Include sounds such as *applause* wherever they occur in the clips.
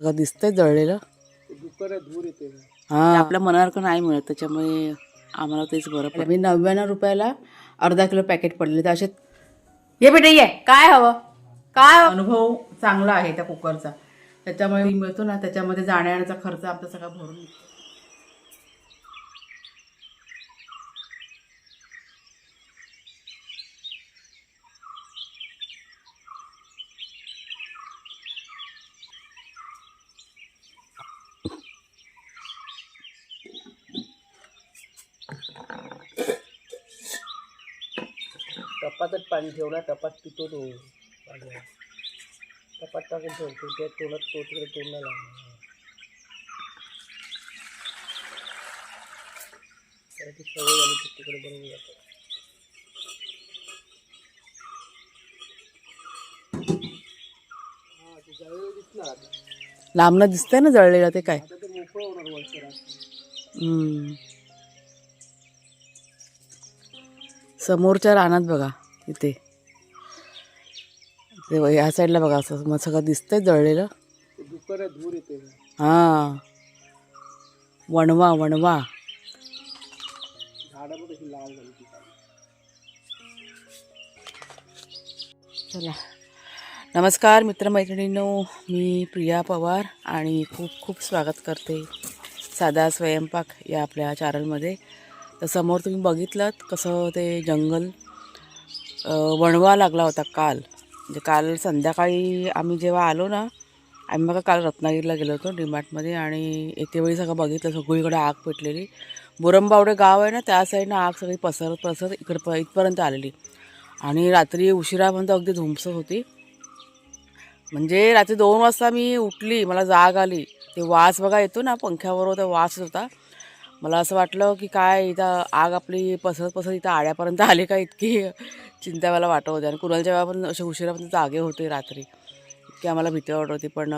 सगळं दिसतंय जळलेलं? हा. आपल्या मनासारखं नाही मिळत त्याच्यामुळे आम्हाला तेच बरं पडलं मी नव्याण्णव रुपयाला अर्धा किलो पॅकेट पडले तर असे ये बेटे ये. काय हवं? काय अनुभव चांगला आहे त्या कुकरचा. त्याच्यामुळे मी मिळतो ना त्याच्यामध्ये जाण्याचा खर्च आपला सगळा भरून टपातच पाणी ठेवला टपात पितो तो. पाणी टपात टाकून ठेवतो त्या तोंडात तो तिकडे तोंडाला लागला त्याला ती सवय झाली की तिकडे बरोबर जातो. हा ते जळलेलं दिसणार. लांबनं दिसतंय ना जळलेलं ते काय? आता ते मोकळं होणार वरचं हम्म. समोरच्या रानात बघा. इथे. ते ह्या साईडला बघा असं मग सगळं दिसतंय जळलेलं. धूर येते हा. वणवा वणवा. चला. नमस्कार मित्रमैत्रिणींनो मी प्रिया पवार आणि खूप खूप स्वागत करते साधा स्वयंपाक या आपल्या चॅनलमध्ये तर समोर तुम्ही बघितलं कसं ते जंगल वणवा लागला होता काल. म्हणजे काल संध्याकाळी आम्ही जेव्हा आलो ना आम्ही बघा काल रत्नागिरीला गेलो होतो डीमार्टमध्ये आणि येतेवेळी सगळं बघितलं सगळीकडे आग पेटलेली. बुरंबावडे गाव आहे ना त्या साईडनं आग सगळी पसरत पसरत इकडं प इथपर्यंत आलेली. आणि रात्री उशिरापर्यंत अगदी धुमसत होती. म्हणजे रात्री दोन वाजता मी उठली मला जाग आली. ते वास बघा येतो ना पंख्यावर होता वास होता. मला असं वाटलं की काय इथं आग आपली पसरत पसरत इथं आड्यापर्यंत आली का इतकी चिंता मला वाटत होती. आणि कुणालच्या वेळा पण असे उशिरापर्यंत जागे होते रात्री. इतकी आम्हाला भीती वाटत होती. पण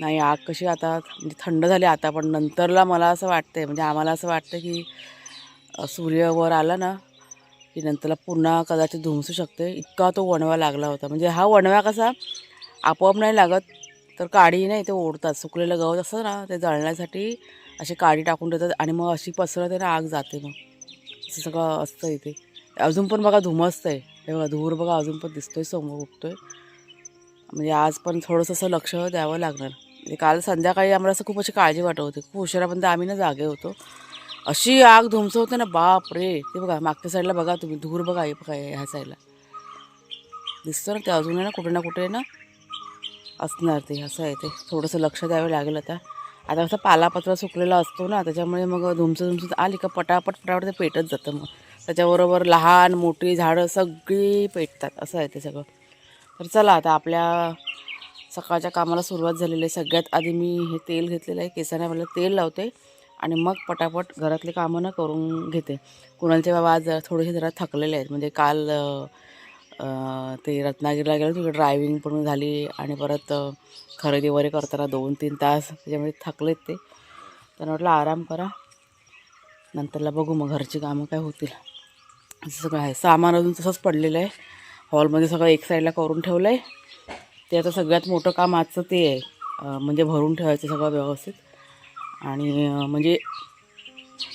नाही आग कशी आता म्हणजे थंड झाली आता पण नंतरला मला असं वाटतंय म्हणजे आम्हाला असं वाटतं की सूर्य वर आला ना की नंतरला पुन्हा कदाचित धुमसू शकते इतका तो वणवा लागला होता. म्हणजे हा वणवा कसा आपोआप नाही लागत तर काडी नाही ते ओढतात. सुकलेलं गवत असतं ना ते जळण्यासाठी अशी काडी टाकून देतात आणि मग अशी पसरत आहे ना आग जाते मग. असं सगळं असतं इथे. अजून पण बघा धुमसतं आहे. हे बघा धूर बघा अजून पण दिसतोय समोर उठतोय म्हणजे आज पण थोडंसं असं लक्ष द्यावं लागणार. म्हणजे काल संध्याकाळी आम्हाला असं खूप अशी काळजी वाटत होती. खूप उशिरापर्यंत आम्ही ना जागे होतो. अशी आग धुमसं होते ना बाप रे. ते बघा मागच्या साईडला बघा तुम्ही धूर बघा हे बघा ह्या साईडला दिसतं ना ते अजून आहे ना कुठे ना कुठे ना असणार ते असं आहे ते. थोडंसं लक्ष द्यावं लागेल आता. आता असं पालापत्रा सुकलेला असतो ना त्याच्यामुळे मग धुमसं धुमसं आली का पटापट पटापट ते पेटत जातं मग. त्याच्याबरोबर लहान मोठी झाडं सगळी पेटतात असं आहे ते सगळं. तर चला आता आपल्या सकाळच्या कामाला सुरुवात झालेली आहे. सगळ्यात आधी मी हे तेल घेतलेलं आहे. केसाने मला तेल लावते आणि मग पटापट घरातले कामं ना करून घेते. कुणालचे बाबा आज जरा थोडेसे जरा थकलेले आहेत. म्हणजे काल ते रत्नागिरीला गेलो तिकडे ड्रायव्हिंग पण झाली आणि परत खरेदी वगैरे करताना दोन तीन तास त्याच्यामुळे थकलेत ते. तर म्हटलं आराम करा. नंतरला बघू मग घरची कामं काय होतील. असं सगळं आहे. सामान अजून तसंच पडलेलं आहे. हॉलमध्ये सगळं एक साईडला करून ठेवलं आहे ते आता सगळ्यात मोठं काम आजचं ते आहे. म्हणजे भरून ठेवायचं सगळं व्यवस्थित. आणि म्हणजे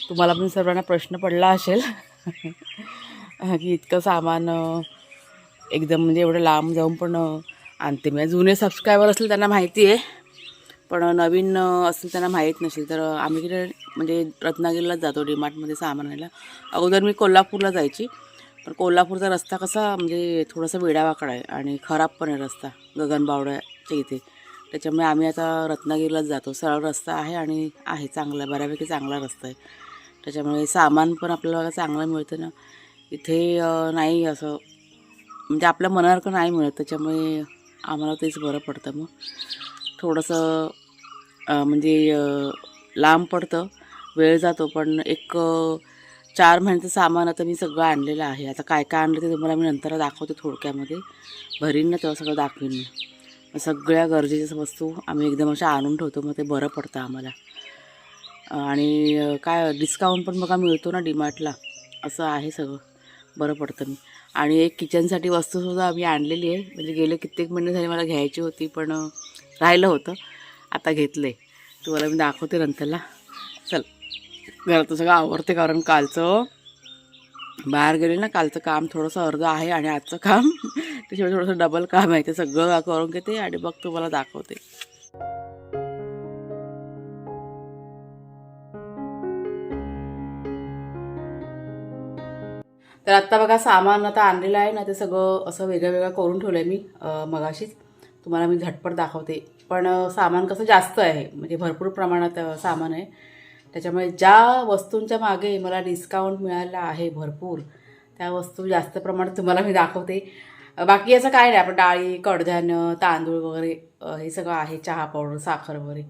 तुम्हाला पण सर्वांना प्रश्न पडला असेल *laughs* की इतकं सामान एकदम म्हणजे एवढं लांब जाऊन पण आणते. म्हणजे जुने सबस्क्रायबर असले त्यांना माहिती आहे. पण नवीन असेल त्यांना माहीत नसेल तर आम्ही तिकडे म्हणजे रत्नागिरीलाच जातो डीमार्टमध्ये सामान आणायला. अगोदर मी कोल्हापूरला जायची. पण कोल्हापूरचा रस्ता कसा म्हणजे थोडासा वेडावाकडा आहे आणि खराब पण आहे रस्ता गगनबावड्याच्या इथे. त्याच्यामुळे आम्ही आता रत्नागिरीलाच जातो. सरळ रस्ता आहे आणि आहे चांगला बऱ्यापैकी चांगला रस्ता आहे. त्याच्यामुळे सामान पण आपल्याला चांगलं मिळतं ना. इथे नाही असं म्हणजे आपल्या मनासारखं नाही मिळत त्याच्यामुळे आम्हाला तेच बरं पडतं मग. थोडंसं म्हणजे लांब पडतं वेळ जातो पण एक चार महिन्याचं सामान आता मी सगळं आणलेलं आहे. आता काय काय आणलं ते तुम्हाला मी नंतर दाखवते थोडक्यामध्ये. भरीन ना तेव्हा सगळं दाखवीन मी. सगळ्या गरजेच्या वस्तू आम्ही एकदम अशा आणून ठेवतो मग ते बरं पडतं आम्हाला. आणि काय डिस्काउंट पण बघा मिळतो ना डीमार्टला. असं आहे सगळं. बरं पडतं मी. आणि एक किचनसाठी वस्तूसुद्धा आम्ही आणलेली आहे. म्हणजे गेले कित्येक महिने झाले मला घ्यायची होती पण राहिलं होतं. आता घेतले तुम्हाला मी दाखवते नंतरला. चल. घरात सगळं आवडते कारण कालचं बाहेर गेले ना कालचं काम थोडंसं अर्ध आहे आणि आजचं काम. *laughs* त्याच्यामुळे थोडंसं डबल काम आहे. ते सगळं करून घेते आणि बघ तुम्हाला दाखवते. तर आत्ता बघा सामान आता आणलेलं आहे ना ते सगळं असं वेगळं वेगळं करून ठेवलं आहे मी मगाशीच. तुम्हाला मी झटपट दाखवते. पण सामान कसं जास्त आहे म्हणजे भरपूर प्रमाणात सामान आहे. त्याच्यामुळे ज्या वस्तूंच्या मागे मला डिस्काउंट मिळाला आहे भरपूर त्या वस्तू जास्त प्रमाणात तुम्हाला मी दाखवते. बाकी असं काय नाही आपण डाळी कडधान्य तांदूळ वगैरे हे सगळं आहे चहा पावडर साखर वगैरे.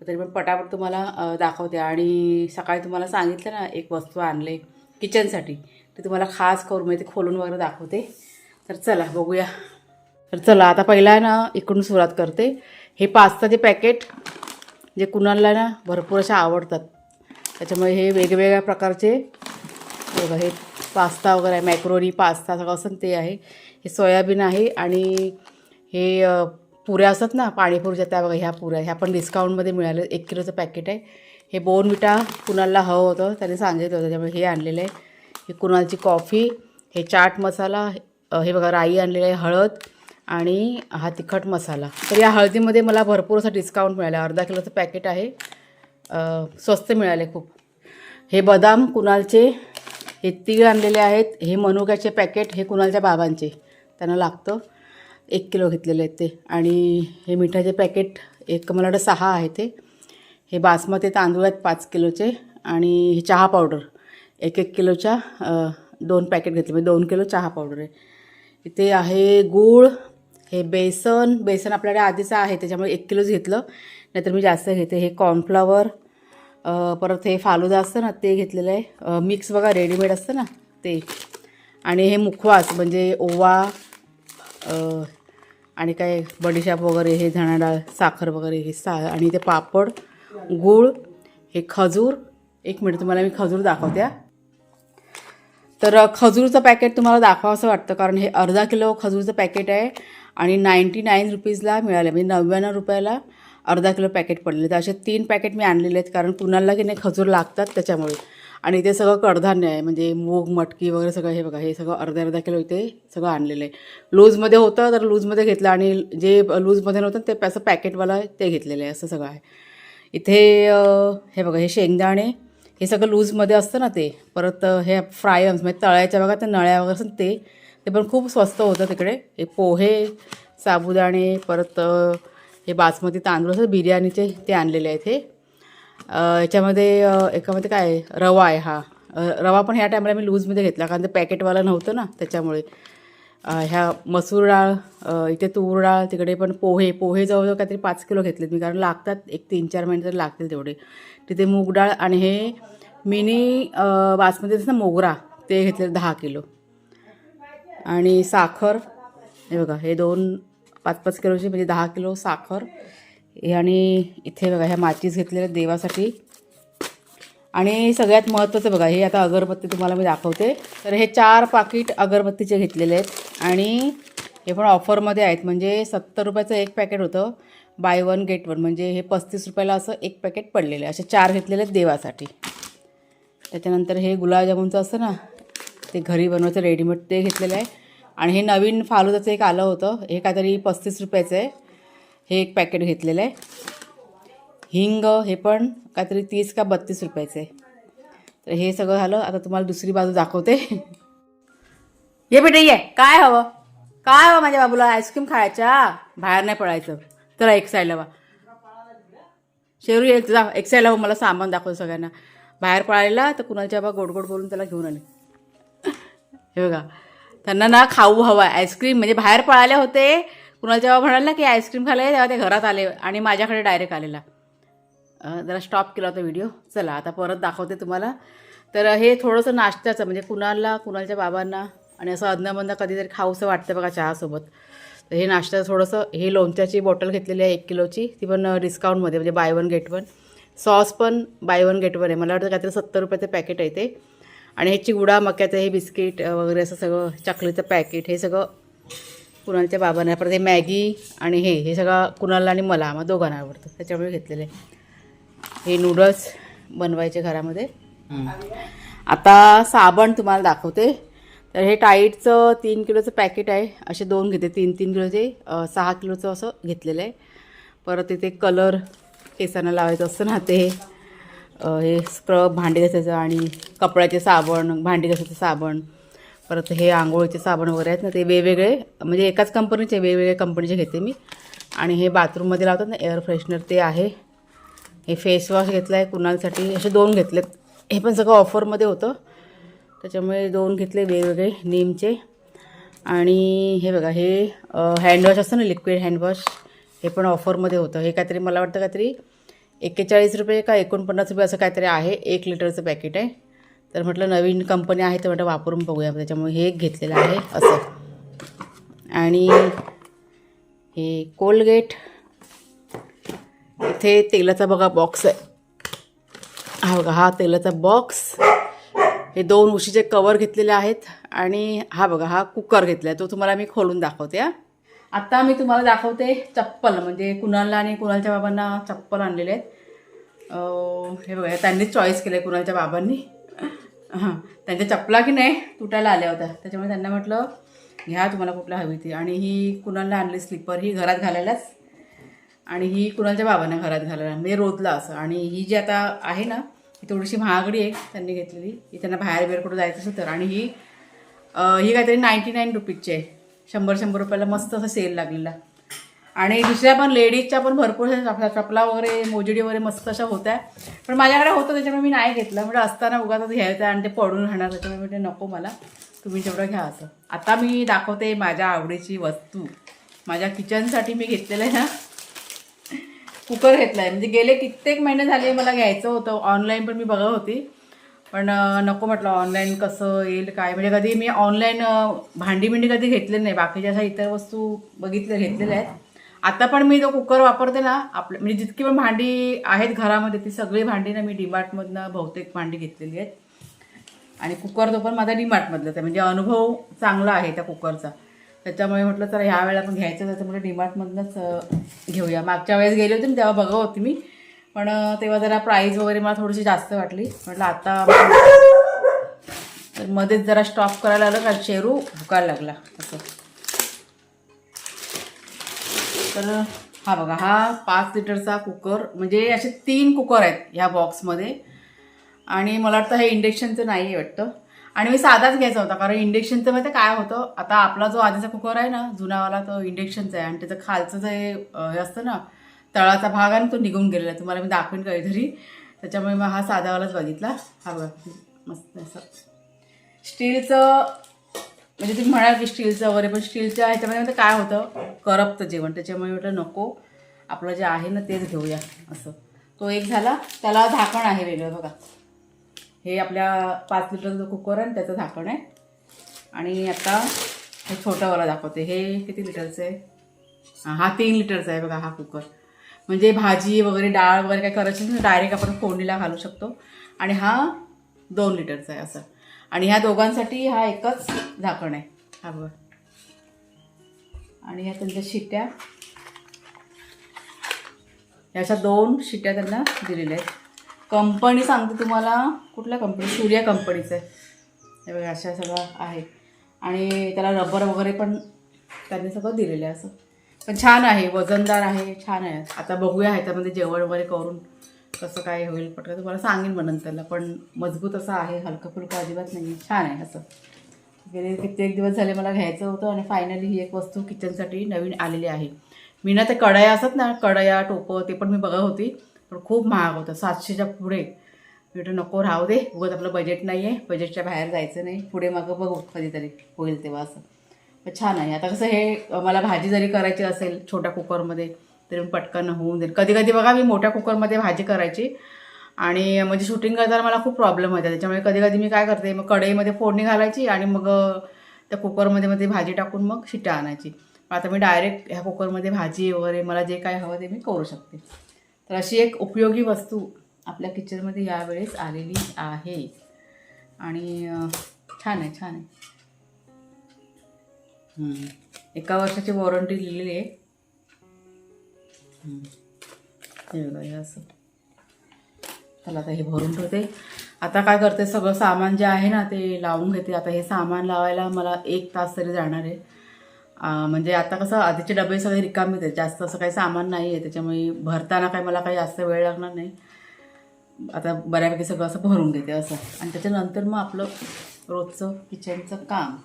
तरी पण पटापट तुम्हाला दाखवते. आणि सकाळी तुम्हाला सांगितलं ना एक वस्तू आणले किचनसाठी ते तुम्हाला खास करून मी ते खोलून वगैरे दाखवते. तर चला बघूया. तर चला आता पहिला ना इकडून सुरुवात करते. हे पास्ताचे पॅकेट जे कुणाला ना भरपूर अशा आवडतात. त्याच्यामुळे हे वेगवेगळ्या प्रकारचे बघा हे पास्ता वगैरे आहे मॅक्रोनी पास्ता सगळं असं ते आहे. हे सोयाबीन आहे आणि हे पुऱ्या असतात ना पाणीपुरीच्या त्या बघा ह्या पुऱ्या ह्या पण डिस्काउंटमध्ये मिळाले एक किलोचं पॅकेट आहे. हे बोनविटा कुणाला हवं होतं त्याने सांगितलं होतं त्याच्यामुळे हे आणलेलं आहे. हे कुणालची कॉफी हे चाट मसाला हे बघा राई आणलेलं आहे हळद आणि हा तिखट मसाला. तर या हळदीमध्ये मला भरपूर असं डिस्काउंट मिळाला. अर्धा किलोचं पॅकेट आहे. स्वस्त मिळाले खूप. हे बदाम कुणालचे हे तीळ आणलेले आहेत. हे मनुक्याचे पॅकेट हे कुणालच्या बाबांचे. त्यांना लागतं. एक किलो घेतलेले आहेत ते. आणि हे मिठाचे पॅकेट एक मला वाटतं सहा आहे ते. हे बासमती तांदूळ आहेत पाच किलोचे. आणि हे चहा पावडर. एक एक किलोच्या दोन पॅकेट घेतले. म्हणजे दोन किलो चहा पावडर आहे. इथे आहे गूळ हे बेसन. बेसन आपल्याकडे आधीचं आहे त्याच्यामुळे एक किलोच घेतलं. नाहीतर मी जास्त घेते. हे कॉर्नफ्लॉवर परत हे फालुदा असतं ना ते घेतलेलं आहे. मिक्स बघा रेडीमेड असतं ना ते. आणि हे मुखवास म्हणजे ओवा आणि काय बडीशाप वगैरे हे धणा डाळ साखर वगैरे हे सा आणि ते पापड गूळ हे खजूर. एक मिनिट तुम्हाला मी खजूर दाखवते तर खजूरचं पॅकेट तुम्हाला दाखवावंसं वाटतं कारण हे अर्धा किलो खजूरचं पॅकेट आहे आणि नाईंटी नाईन रुपीजला मिळालं म्हणजे नव्याण्णव रुपयाला अर्धा किलो पॅकेट पडले तर असे तीन पॅकेट मी आणलेले आहेत कारण कुणाला की नाही खजूर लागतात त्याच्यामुळे. आणि ते सगळं कडधान्य आहे म्हणजे मूग मटकी वगैरे सगळं हे बघा हे सगळं अर्धा अर्धा किलो इथे सगळं आणलेलं आहे. लूजमध्ये होतं तर लूजमध्ये घेतलं आणि जे लूजमध्ये नव्हतं ते असं पॅकेटवाला ते घेतलेलं आहे असं सगळं आहे. इथे हे बघा हे शेंगदाणे हे सगळं लूजमध्ये असतं ना ते. परत हे फ्रायम्स म्हणजे तळ्याच्या बघा ते नळ्या वगैरे असतात ते. ते पण खूप स्वस्त होतं तिकडे. हे पोहे साबुदाणे परत हे बासमती तांदूळ असं बिर्याणीचे ते आणलेले आहेत हे. याच्यामध्ये एकामध्ये काय आहे? रवा आहे हा. रवा पण ह्या टायमाला मी लूजमध्ये घेतला कारण ते पॅकेटवाला नव्हतं ना त्याच्यामुळे. ह्या मसूर डाळ इथे तूर डाळ तिकडे पण पोहे पोहे जवळजवळ काहीतरी पाच किलो घेतलेत मी कारण लागतात एक तीन चार महिने तरी लागतील तेवढे. तिथे मूग डाळ आणि हे मिनी बासमती असतं ना मोगरा ते घेतले दहा किलो. आणि साखर हे बघा हे दोन पाच पाच किलोचे म्हणजे दहा किलो साखर. हे आणि इथे बघा ह्या माचीस घेतलेल्या देवासाठी आणि सगळ्यात महत्त्वाचं बघा हे आता अगरबत्ती तुम्हाला मी दाखवते. तर हे चार पाकिट अगरबत्तीचे घेतलेले आहेत. आणि हे पण ऑफरमध्ये आहेत. म्हणजे सत्तर रुपयाचं एक पॅकेट होतं. Buy one get one. म्हणजे हे पस्तीस रुपयाला असं एक पॅकेट पडलेलं आहे. असे चार घेतलेले आहेत देवासाठी. त्याच्यानंतर हे गुलाबजामुनचं असतं ना ते घरी बनवायचं रेडीमेड ते घेतलेलं आहे. आणि हे नवीन फालुदाचं एक आलं होतं. हे काहीतरी पस्तीस रुपयाचं आहे. हे एक पॅकेट घेतलेलं आहे. हिंग हे पण काहीतरी तीस का बत्तीस रुपयाचे. आहे तर हे सगळं झालं आता तुम्हाला दुसरी बाजू दाखवते. ये बेटे ये. काय हवं? काय हवं माझ्या बाबूला? आईस्क्रीम खायच्या? बाहेर नाही पडायचं. चला एक साईडला वा. शेरू एक जा. एक साईडला वा, मला सामान दाखवतो सगळ्यांना. बाहेर पळायला तर कुणाच्या बा गोड गोड बोलून त्याला घेऊन आले. हे बघा. त्यांना ना खाऊ हवा आईस्क्रीम म्हणजे बाहेर पळाले होते. कुणाच्या जेव्हा म्हणाल ना की आईस्क्रीम खायला तेव्हा ते घरात आले आणि माझ्याकडे डायरेक्ट आलेला. जरा स्टॉप केला होता व्हिडिओ चला आता परत दाखवते तुम्हाला. तर हे थोडंसं नाश्त्याचं म्हणजे कुणाला कुणालच्या बाबांना आणि असं अदनामधनं कधीतरी खाऊसं वाटतं बघा चहासोबत. तर हे नाश्त्याचं थोडंसं हे लोणच्याची बॉटल घेतलेली आहे एक किलोची. ती पण डिस्काउंटमध्ये म्हणजे buy one get one sauce पण बाय वन गेट वन आहे. मला वाटतं काहीतरी सत्तर रुपयाचं पॅकेट आहे ते. आणि हे चिवडा मक्याचं हे बिस्किट वगैरे असं सगळं चकलीचं पॅकेट हे सगळं कुणालच्या बाबांना. परत हे मॅगी आणि हे हे सगळं कुणालला आणि मला मग दोघांना आवडतं. त्याच्यामुळे घेतलेलं आहे. हे नूडल्स बनवायचे घरामध्ये. आता साबण तुम्हाला दाखवते. तर हे टाईटचं तीन किलोचं पॅकेट आहे. असे दोन घेते. तीन तीन किलोचे सहा किलोचं असं घेतलेलं आहे. परत इथे कलर केसांना लावायचं असतं ना ते. हे स्क्रब भांडी घासायचं आणि कपड्याचे साबण भांडी घासायचं साबण. परत हे आंघोळीचे साबण वगैरे आहेत ना ते वेगवेगळे म्हणजे एकाच कंपनीचे वेगवेगळ्या कंपनीचे घेते मी. आणि हे बाथरूममध्ये लावतात ना एअर फ्रेशनर ते आहे. हे फेस वॉश घेतलं आहे कुणालसाठी? असे दोन घेतलेत. हे पण सगळं ऑफरमध्ये होतं. त्याच्यामुळे दोन घेतले वेगवेगळे नीमचे. आणि हे बघा हे हँडवॉश असतं ना लिक्विड हँडवॉश हे पण ऑफरमध्ये होतं. हे काहीतरी मला वाटतं काहीतरी एक्केचाळीस रुपये का एकोणपन्नास रुपये असं काहीतरी आहे. एक लिटरचं पॅकेट आहे. तर म्हटलं नवीन कंपनी आहे तर म्हटलं वापरून बघूया. त्याच्यामुळे हे एक घेतलेलं आहे असं. आणि हे कोलगेट इथे तेलाचा बघा बॉक्स आहे. हा बघा हा तेलाचा बॉक्स हे दोन उशीचे कवर घेतलेले आहेत आणि हा बघा हा कुकर घेतला आहे तो तुम्हाला मी खोलून दाखवते हा. आत्ता मी तुम्हाला दाखवते चप्पल म्हणजे कुणालला आणि कुणालच्या बाबांना चप्पल आणलेले आहेत. हे बघा त्यांनीच चॉईस केलं आहे कुणालच्या बाबांनी. हां त्यांच्या चपला की नाही तुटायला आल्या होत्या. त्याच्यामुळे त्यांना म्हटलं घ्या तुम्हाला कुठला हवी ती. आणि ही कुणालला आणली स्लीपर ही घरात घालायलाच. आणि ही कुणालच्या बाबांना घरात घालायला म्हणजे रोजला असं. आणि ही जी आता आहे ना ही थोडीशी महागडी आहे त्यांनी घेतलेली. ही त्यांना बाहेर बाहेर कुठं जायचं असेल तर. आणि ही ही काहीतरी नाईंटी नाईन रुपीजची आहे. शंभर शंभर रुपयाला मस्त असं सेल लागलेला. आणि दुसऱ्या पण लेडीजच्या पण भरपूर चपला चपला वगैरे मोजडी वगैरे मस्त अशा होत्या. पण माझ्याकडे होतं त्याच्यामुळे मी नाही घेतलं. म्हणजे असताना उगाच घ्यायचं आणि ते पडून राहणार त्याच्यामुळे म्हणजे नको मला. तुम्ही तेवढं घ्या असं. आता मी दाखवते माझ्या आवडीची वस्तू. माझ्या किचनसाठी मी घेतलेलं आहे ना कुकर घेतलाय. आहे म्हणजे गेले कित्येक महिने झाले मला घ्यायचं होतं. ऑनलाईन पण मी बघत होती. पण नको म्हटलं ऑनलाईन कसं येईल काय? म्हणजे कधी मी ऑनलाईन भांडी बिंडी कधी घेतले नाही. बाकीच्या अशा इतर वस्तू बघितल्या घेतलेल्या आहेत. आता पण मी जो कुकर वापरते ना आपलं म्हणजे जितकी पण भांडी आहेत घरामध्ये ती सगळी भांडी ना मी डीमार्टमधनं बहुतेक भांडी घेतलेली आहेत. आणि कुकर तो पण माझा डीमार्टमधलाच आहे. म्हणजे अनुभव चांगला आहे त्या कुकरचा. त्याच्यामुळे म्हटलं तर ह्या वेळेला आपण घ्यायचं त्याच्यामुळे म्हटलं डीमार्टमधनंच घेऊया. मागच्या वेळेस गेले होते मी तेव्हा बघत होती मी. पण तेव्हा जरा प्राईस वगैरे मला थोडीशी जास्त वाटली. म्हटलं आता तर मध्येच जरा स्टॉप करायला लागलं का शेरू भुकायला लागला. असं. तर हा बघा हा पाच लिटरचा कुकर म्हणजे असे तीन कुकर आहेत ह्या बॉक्समध्ये आणि मला वाटतं हे इंडक्शनचं नाही आहे वाटतं. आणि मी साधाच घ्यायचा होता कारण इंडक्शनचं माहिती काय होतं? आता आपला जो आधीचा कुकर आहे ना जुनावाला तो इंडक्शनचा आहे आणि त्याचं खालचं जे हे असतं ना तळाचा भाग आहे तो निघून गेलेला आहे. तुम्हाला मी दाखवेन काहीतरी. त्याच्यामुळे मग हा साधावालाच बघितला. हा बघा मस्त असं. स्टीलचं म्हणजे तुम्ही म्हणाल की स्टीलचं वगैरे पण स्टीलच्या ह्याच्यामध्ये म्हणजे काय होतं? करपतं जेवण. त्याच्यामुळे म्हटलं नको आपलं जे आहे ना तेच घेऊया असं. तो एक झाला. त्याला झाकण आहे वेगळं बघा. हे आपल्या पाच लिटरचं कुकर आहे ना, त्याचं झाकण आहे. आणि आता हे छोटंवाला दाखवते. हे किती लिटरचं आहे? हा तीन लिटरचा आहे बघा हा कुकर. म्हणजे भाजी वगैरे डाळ वगैरे काय करायची डायरेक्ट आपण फोडणीला घालू शकतो. आणि हा दोन लिटरचा आहे असं. आणि ह्या दोघांसाठी हा एकच झाकण आहे. हा बघा. आणि ह्या त्यांच्या शिट्ट्या ह्या अशा दोन शिट्या त्यांना दिलेल्या आहेत. कंपनी सांगते तुम्हाला. कुठल्या कंपनी सूर्या कंपनीचं. आहे बघा अशा सगळं आहे आणि त्याला रबर वगैरे पण त्यांनी सगळं दिलेलं आहे असं. पण छान आहे वजनदार आहे छान आहे. आता बघूया ह्याच्यामध्ये जेवण वगैरे करून कसं काय होईल पटकन. तुम्हाला सांगेन मग नंतरला. पण मजबूत असं आहे हलकं फुलकं अजिबात नाही छान आहे असं. गेले कित्येक दिवस झाले मला घ्यायचं होतं आणि फायनली ही एक वस्तू किचनसाठी नवीन आलेली आहे. मी ना ते कढया असतात ना कढया टोपं ते पण मी बघत होती. पण खूप महाग होतं सातशेच्या पुढे. मी म्हटलं नको राहू दे. उगत आपलं बजेट नाही आहे बजेटच्या बाहेर जायचं नाही. पुढे मागं बघू कधीतरी होईल तेव्हा असं. पण छान आहे. आता कसं हे मला भाजी जरी करायची असेल छोट्या कुकरमध्ये तरी पटकन होऊन जाईल. कधी कधी बघा मी मोठ्या कुकरमध्ये भाजी करायची. आणि म्हणजे शूटिंग करताना मला खूप प्रॉब्लेम होता त्याच्यामुळे कधी कधी मी काय करते मग कढईमध्ये फोडणी घालायची आणि मग त्या कुकरमध्ये मध्ये भाजी टाकून मग शिट्या आणायची. आता मी डायरेक्ट ह्या कुकरमध्ये भाजी वगैरे मला जे काय हवं ते मी करू शकते. तर अशी एक उपयोगी वस्तू आपल्या किचनमध्ये यावेळेस आलेली आहे. आणि छान आहे छान आहे. एका वर्षाची वॉरंटी लिहिलेली आहे. असं. चला आता हे भरून ठेवते. आता काय करते सगळं सामान जे आहे ना ते लावून घेते. आता हे सामान लावायला मला एक तास तरी जाणार आहे. म्हणजे आता कसं आधीचे डबे सगळे रिकामीच आहेत जास्त असं काही सामान नाही आहे त्याच्यामुळे भरताना काही मला काही जास्त वेळ लागणार नाही. आता बऱ्यापैकी सगळं असं भरून घेते असं. आणि त्याच्यानंतर मग आपलं रोजचं किचनचं काम.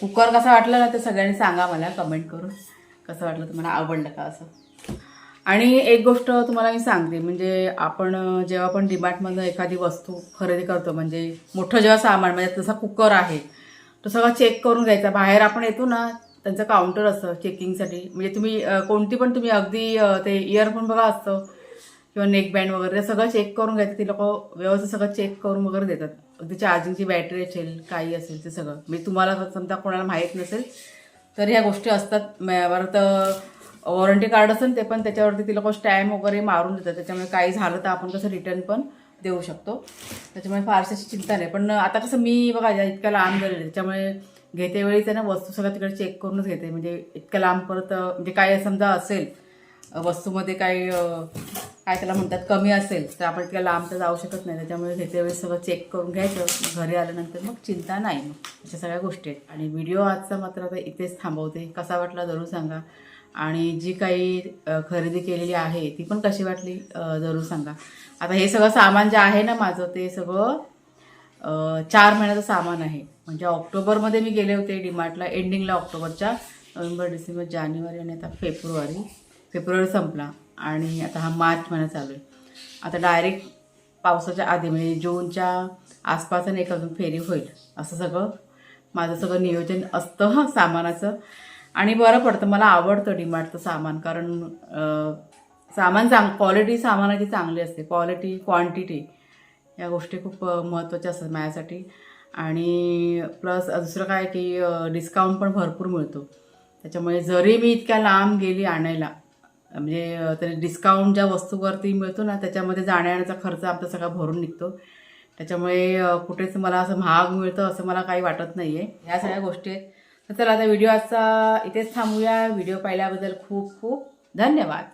कुकर कसा वाटला ना ते सगळ्यांनी सांगा मला कमेंट करून. कसं वाटलं तुम्हाला आवडलं का असं? आणि एक गोष्ट तुम्हाला मी सांगते. म्हणजे आपण जेव्हा पण डिमार्टमधनं एखादी वस्तू खरेदी करतो म्हणजे मोठं जेव्हा सामान म्हणजे तसा कुकर आहे तो सगळं चेक करून घ्यायचा. बाहेर आपण येतो ना त्यांचं काउंटर असतं चेकिंगसाठी म्हणजे तुम्ही कोणती पण तुम्ही अगदी ते इयरफोन बघा असतं किंवा नेकबँड वगैरे सगळं चेक करून घ्यायचं. ते लोक व्यवस्थित सगळं चेक करून वगैरे देतात. अगदी चार्जिंगची बॅटरी असेल काही असेल ते सगळं. म्हणजे तुम्हाला समजा कोणाला माहीत नसेल तर ह्या गोष्टी असतात. परत वॉरंटी कार्ड असेल ते पण त्याच्यावरती ती लोक स्टॅम्प वगैरे मारून देतात. त्याच्यामुळे काही झालं तर आपण कसं रिटर्न पण देऊ शकतो. त्याच्यामुळे फारशी अशी चिंता नाही. पण आता कसं मी बघा इतक्या लांब झालेले त्याच्यामुळे घेते वेळी ना वस्तू सगळं तिकडे चेक करूनच घेते. म्हणजे इतक्या लांब परत म्हणजे काय समजा असेल वस्तूमध्ये काही काय त्याला म्हणतात कमी असेल तर आपण इतक्या लांब तर जाऊ शकत नाही. त्याच्यामुळे घेते वेळी सगळं चेक करून घ्यायचं. घरी आल्यानंतर मग चिंता नाही मग. अशा सगळ्या गोष्टी आहेत. आणि व्हिडिओ आजचा मात्र आता इथेच थांबवते. कसा वाटला जरूर सांगा. आणि जी काही खरेदी केलेली आहे ती पण कशी वाटली जरूर सांगा. आता हे सगळं सामान जे आहे ना माझं ते सगळं चार महिन्याचं सामान आहे. म्हणजे ऑक्टोबरमध्ये मी गेले होते डीमार्टला एंडिंगला ऑक्टोबरच्या नोव्हेंबर डिसेंबर जानेवारी आणि आता फेब्रुवारी. फेब्रुवारी संपला आणि आता हा मार्च महिना चालू आहे. आता डायरेक्ट पावसाच्या आधी म्हणजे जूनच्या आसपास आणि एक अजून फेरी होईल असं सगळं माझं सगळं नियोजन असतं सामानाचं. आणि बरं पडतं मला आवडतं डीमार्टचं सामान कारण सामान चांग क्वालिटी सामानाची चांगली असते. क्वालिटी क्वांटिटी या गोष्टी खूप महत्त्वाच्या असतात माझ्यासाठी. आणि प्लस दुसरं काय की डिस्काउंट पण भरपूर मिळतो. त्याच्यामुळे जरी मी इतक्या लांब गेली आणायला म्हणजे तरी डिस्काउंट ज्या वस्तूवरती मिळतो ना त्याच्यामध्ये जाण्याचा खर्च आमचा सगळा भरून निघतो. त्याच्यामुळे कुठेच मला असं महाग मिळतं असं मला काही वाटत नाही आहे ह्या सगळ्या गोष्टी आहेत. तर चला आता व्हिडिओ आजचा इथेच थांबूया. व्हिडिओ पाहिल्याबद्दल खूप खूप धन्यवाद.